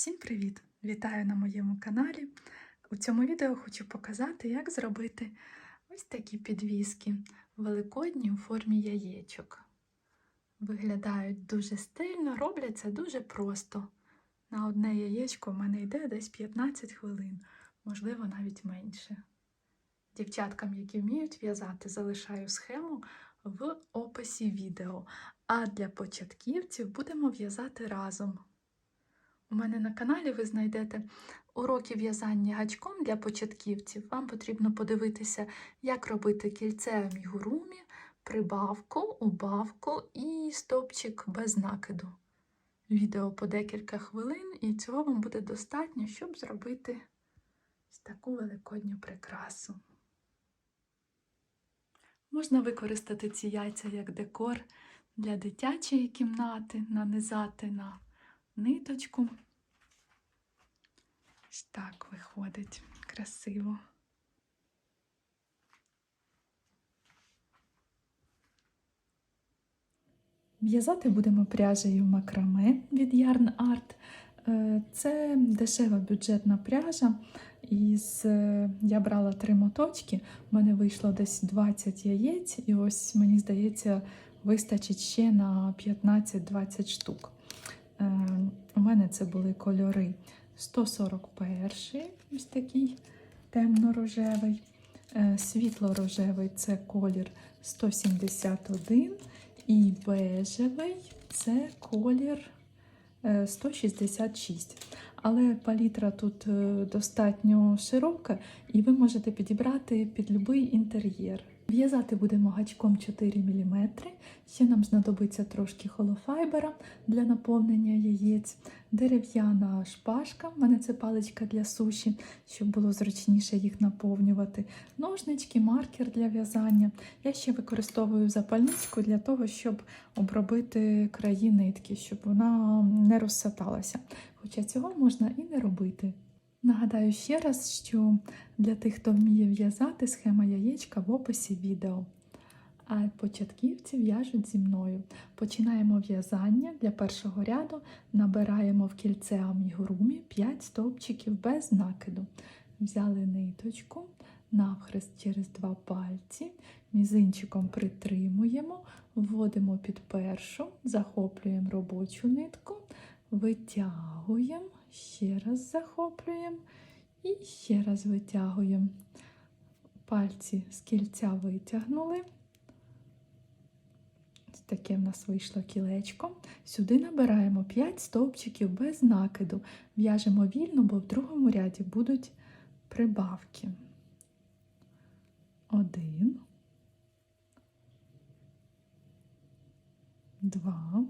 Всім привіт! Вітаю на моєму каналі. У цьому відео хочу показати, як зробити ось такі підвіски великодні у формі яєчок. Виглядають дуже стильно, робляться дуже просто. На одне яєчко в мене йде десь 15 хвилин, можливо, навіть менше. Дівчаткам, які вміють в'язати, залишаю схему в описі відео. А для початківців будемо в'язати разом. У мене на каналі ви знайдете уроки в'язання гачком для початківців. Вам потрібно подивитися, як робити кільце амігурумі, прибавку, убавку і стовпчик без накиду. Відео по декілька хвилин, і цього вам буде достатньо, щоб зробити таку великодню прикрасу. Можна використати ці яйця як декор для дитячої кімнати, нанизати на ниточку. Ось так виходить красиво. В'язати будемо пряжею макраме від Yarn Art. Е, Це дешева бюджетна пряжа. Із, е, я брала три моточки, в мене вийшло десь 20 яєць, і ось, мені здається, вистачить ще на 15-20 штук. Е, У мене це були кольори 141, ось такий темно-рожевий, е, світло-рожевий це колір 171, і бежевий це колір е, 166. Але палітра тут е, достатньо широка, і ви можете підібрати під будь-який інтер'єр. В'язати будемо гачком 4 мм. Ще нам знадобиться трошки холофайбера для наповнення яєць, дерев'яна шпажка, в мене це паличка для суші, щоб було зручніше їх наповнювати. Ножнички, маркер для в'язання. Я ще використовую запальничку для того, щоб обробити краї нитки, щоб вона не розсаталася. Хоча цього можна і не робити. Нагадаю ще раз, що для тих, хто вміє в'язати, схема яєчка в описі відео. А початківці в'яжуть зі мною. Починаємо в'язання для першого ряду, набираємо в кільце амігурумі 5 стовпчиків без накиду. Взяли ниточку, навхрест через два пальці, мізинчиком притримуємо, вводимо під першу, захоплюємо робочу нитку, витягуємо, ще раз захоплюємо і ще раз витягуємо. Пальці з кільця витягнули. Ось таке в нас вийшло кілечко. Сюди набираємо 5 стовпчиків без накиду. В'яжемо вільно, бо в другому ряді будуть прибавки. Один. Два.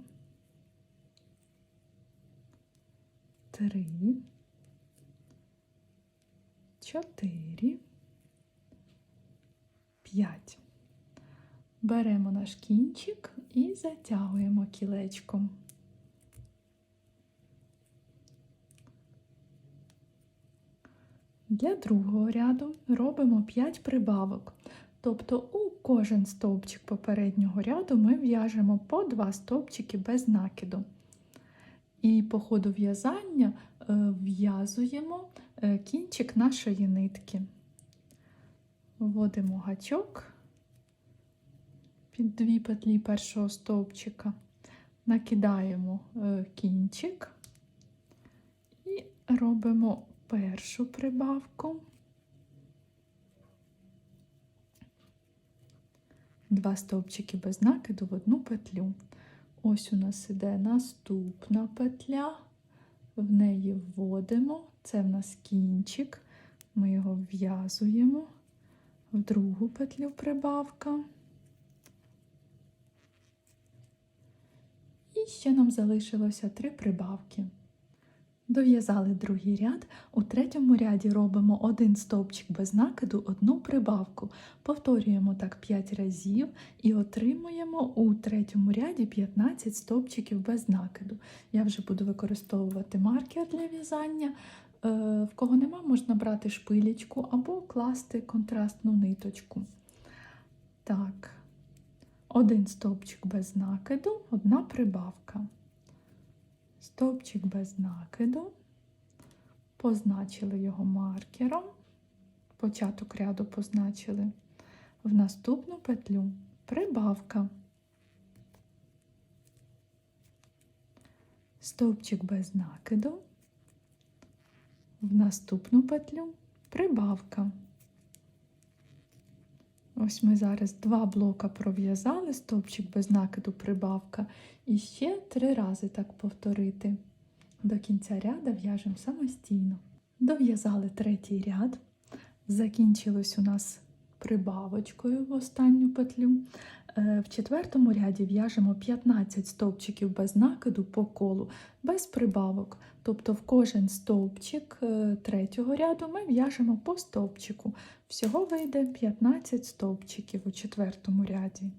Три. Чотири. П'ять. Беремо наш кінчик і затягуємо кілечком. Для другого ряду робимо 5 прибавок. Тобто у кожен стовпчик попереднього ряду ми в'яжемо по 2 стовпчики без накиду. І по ходу в'язання е, в'язуємо е, кінчик нашої нитки. Вводимо гачок під дві петлі першого стовпчика, накидаємо е, кінчик і робимо першу прибавку. Два стовпчики без накиду в одну петлю. Ось у нас іде наступна петля, в неї вводимо, це в нас кінчик, ми його вв'язуємо в другу петлю прибавка. І ще нам залишилося три прибавки. Дов'язали другий ряд. У третьому ряді робимо один стовпчик без накиду, одну прибавку. Повторюємо так 5 разів і отримуємо у третьому ряді 15 стовпчиків без накиду. Я вже буду використовувати маркер для в'язання. Е, В кого нема, можна брати шпилечку або класти контрастну ниточку. Так, один стовпчик без накиду, одна прибавка. Стовпчик без накиду, позначили його маркером, початок ряду позначили. В наступну петлю прибавка. Стовпчик без накиду. В наступну петлю прибавка. Ось ми зараз два блока пров'язали, стовпчик без накиду прибавка. І ще три рази так повторити. До кінця ряда в'яжемо самостійно. Дов'язали третій ряд. Закінчилось у нас прибавочкою в останню петлю. Е, В четвертому ряді в'яжемо 15 стовпчиків без накиду по колу, без прибавок. Тобто в кожен стовпчик е, третього ряду ми в'яжемо по стовпчику. Всього вийде 15 стовпчиків у четвертому ряді.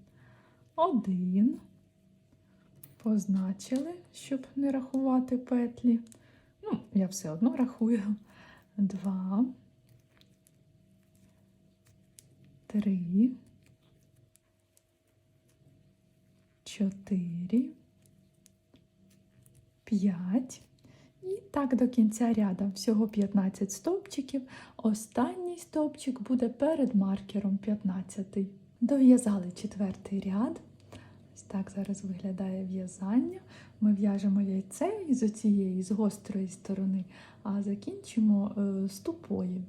Один. Позначили, щоб не рахувати петлі. Ну, я все одно рахую. Два. Три. Чотири. П'ять. І так до кінця ряду. Всього 15 стовпчиків. Останній стовпчик буде перед маркером 15. Дов'язали четвертий ряд. Ось так зараз виглядає в'язання. Ми в'яжемо яйце із оцієї, з гострої сторони, а закінчимо е, з тупої.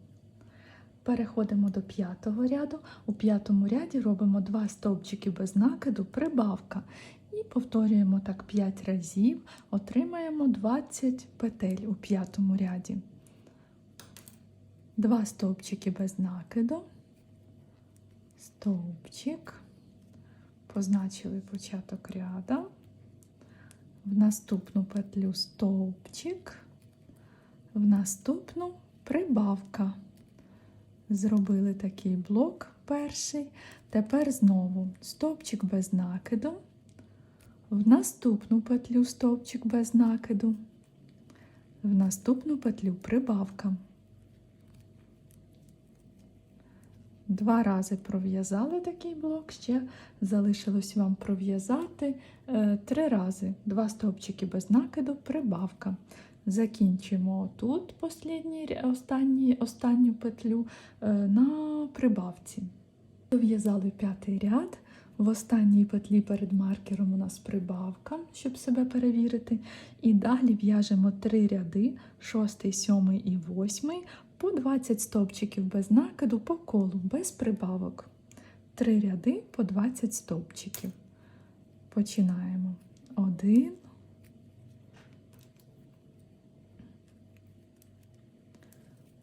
Переходимо до п'ятого ряду. У п'ятому ряді робимо два стовпчики без накиду, прибавка. І повторюємо так 5 разів, отримаємо 20 петель у п'ятому ряді. Два стовпчики без накиду, стовпчик, позначили початок ряда, в наступну петлю стовпчик, в наступну прибавка. Зробили такий блок перший. Тепер знову стовпчик без накиду, в наступну петлю стовпчик без накиду, в наступну петлю прибавка. Два рази пров'язали такий блок, ще залишилось вам пров'язати е, три рази. Два стовпчики без накиду, прибавка. Закінчимо тут послідній, ря- останній, останню петлю е, на прибавці. Дов'язали п'ятий ряд. В останній петлі перед маркером у нас прибавка, щоб себе перевірити. І далі в'яжемо три ряди, шостий, сьомий і восьмий, по 20 стовпчиків без накиду по колу, без прибавок. Три ряди по 20 стовпчиків. Починаємо. Один.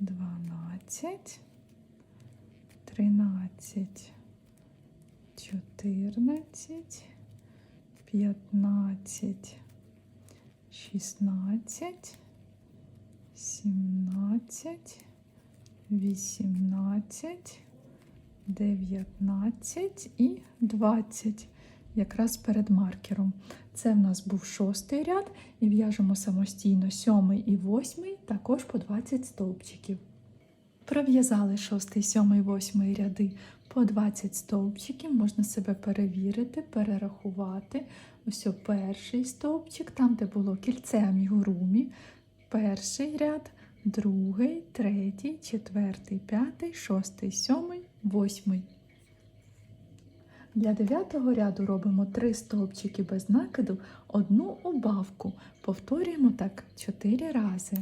Дванадцять. Тринадцять. Чотирнадцять. П'ятнадцять. Шістнадцять. Сімнадцять. Вісімнадцять. Дев'ятнадцять і двадцять. Якраз перед маркером. Це в нас був шостий ряд, і в'яжемо самостійно сьомий і восьмий, також по 20 стовпчиків. Пров'язали шостий, сьомий, восьмий ряди по 20 стовпчиків, можна себе перевірити, перерахувати. Ось перший стовпчик, там, де було кільце амігурумі, перший ряд, другий, третій, четвертий, п'ятий, шостий, сьомий, восьмий. Для дев'ятого ряду робимо три стовпчики без накиду, одну убавку. Повторюємо так чотири рази.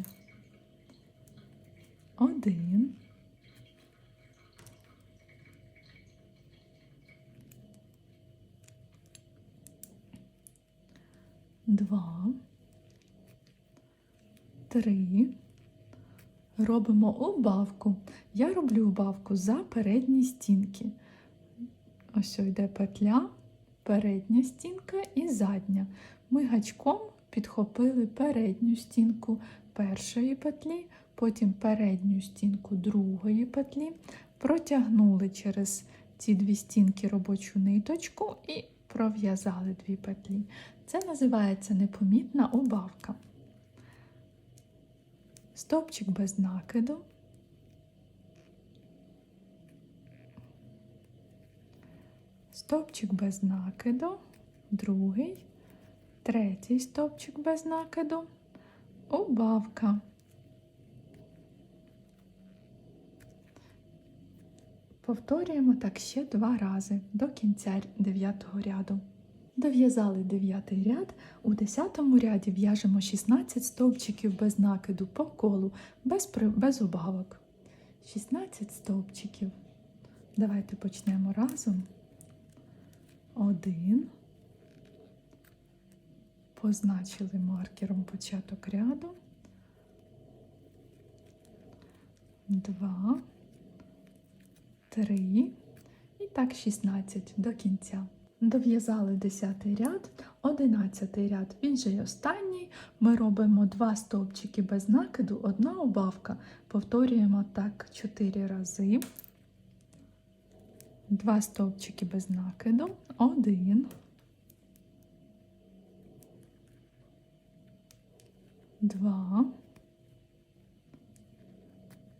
Один. Два. Три. Робимо убавку. Я роблю убавку за передні стінки. Ось йде петля, передня стінка і задня. Ми гачком підхопили передню стінку першої петлі, потім передню стінку другої петлі, протягнули через ці дві стінки робочу ниточку і пров'язали дві петлі. Це називається непомітна убавка. Стопчик без накиду. Стопчик без накиду, другий, третій стопчик без накиду, убавка. Повторюємо так ще два рази до кінця дев'ятого ряду. Дов'язали дев'ятий ряд, у десятому ряді в'яжемо 16 стовпчиків без накиду по колу, без, при- без убавок. 16 стовпчиків. Давайте почнемо разом. Один. Позначили маркером початок ряду. Два. Три. І так 16 до кінця. Дов'язали 10 ряд, 11 ряд, він же й останній. Ми робимо два стовпчики без накиду, одна убавка. Повторюємо так 4 рази. Два стовпчики без накиду, один, два,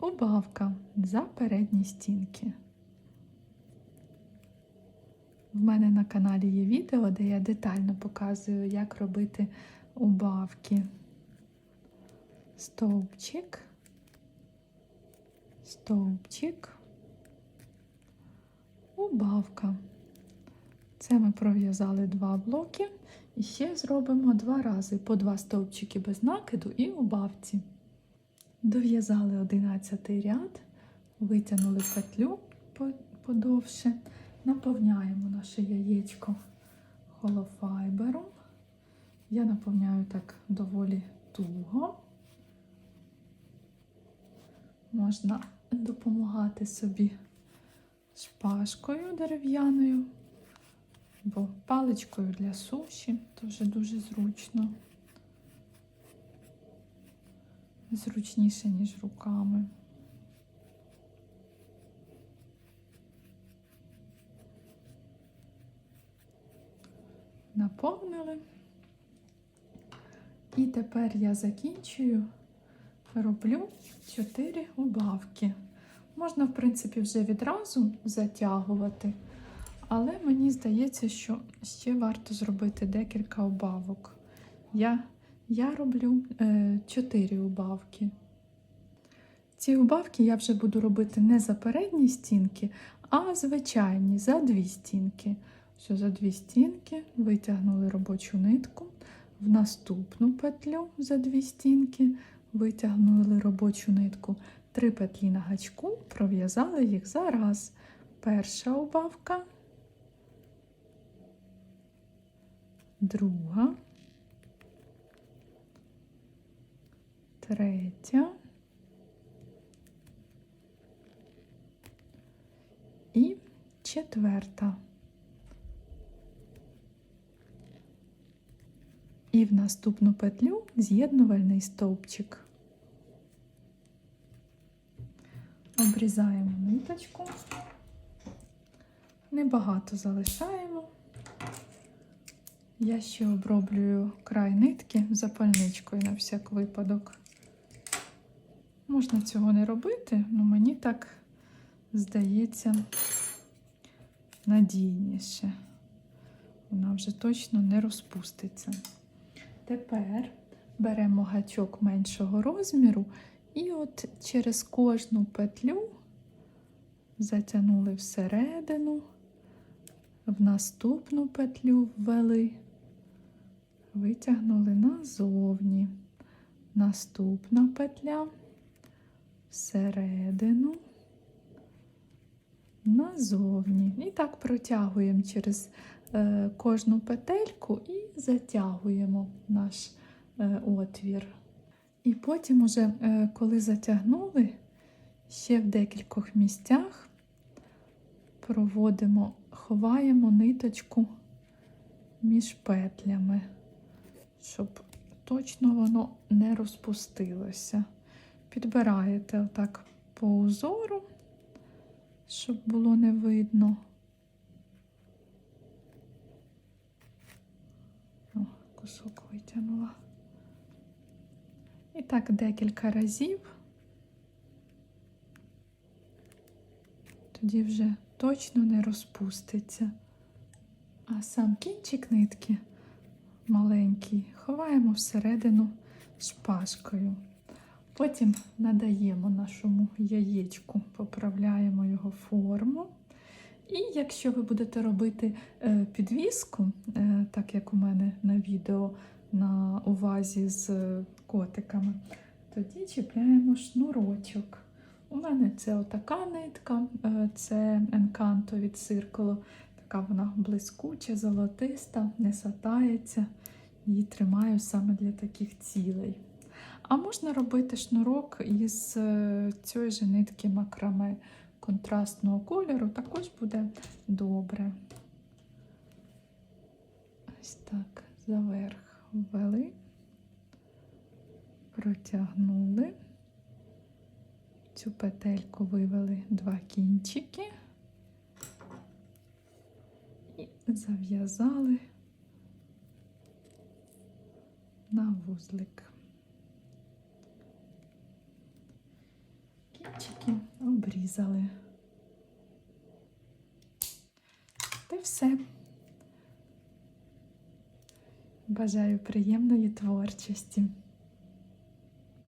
убавка за передні стінки. В мене на каналі є відео, де я детально показую, як робити убавки. Стовпчик, стовпчик, убавка. Це ми пров'язали два блоки. І ще зробимо два рази по два стовпчики без накиду і убавці. Дов'язали 11 ряд, витягнули петлю подовше, наповняємо наше яєчко холофайбером. Я наповняю так доволі туго. Можна допомагати собі шпажкою дерев'яною або паличкою для суші, теж дуже зручно. Зручніше, ніж руками. Наповнили. І тепер я закінчую, роблю 4 убавки. Можна, в принципі, вже відразу затягувати, але мені здається, що ще варто зробити декілька убавок. Я, я роблю е, 4 убавки. Ці убавки я вже буду робити не за передні стінки, а звичайні за дві стінки. Що за дві стінки витягнули робочу нитку, в наступну петлю за дві стінки витягнули робочу нитку, три петлі на гачку, пров'язали їх за раз. Перша убавка, друга, третя. І четверта. І в наступну петлю з'єднувальний стовпчик. Обрізаємо ниточку, небагато залишаємо. Я ще оброблюю край нитки запальничкою на всяк випадок. Можна цього не робити, але мені так здається надійніше. Вона вже точно не розпуститься. Тепер беремо гачок меншого розміру і от через кожну петлю затягнули всередину, в наступну петлю ввели, витягнули назовні. Наступна петля всередину, назовні. І так протягуємо через е, кожну петельку і затягуємо наш е, отвір. І потім, уже, е, коли затягнули, ще в декількох місцях проводимо, ховаємо ниточку між петлями, щоб точно воно не розпустилося. Підбираєте отак по узору, щоб було не видно. Кусок витягнула. І так декілька разів. Тоді вже точно не розпуститься. А сам кінчик нитки маленький ховаємо всередину шпажкою. Потім надаємо нашому яєчку, поправляємо його форму. І якщо ви будете робити е, підвіску, е, так як у мене на відео на увазі з е, котиками, тоді чіпляємо шнурочок. У мене це отака нитка, е, це енканто від циркулу. Така вона блискуча, золотиста, не сатається. Її тримаю саме для таких цілей. А можна робити шнурок із е, цієї ж нитки макраме контрастного кольору, також буде добре. Ось так, заверх ввели, протягнули. Цю петельку вивели два кінчики і зав'язали на вузлик. Кінчики обрізали. Та все. Бажаю приємної творчості.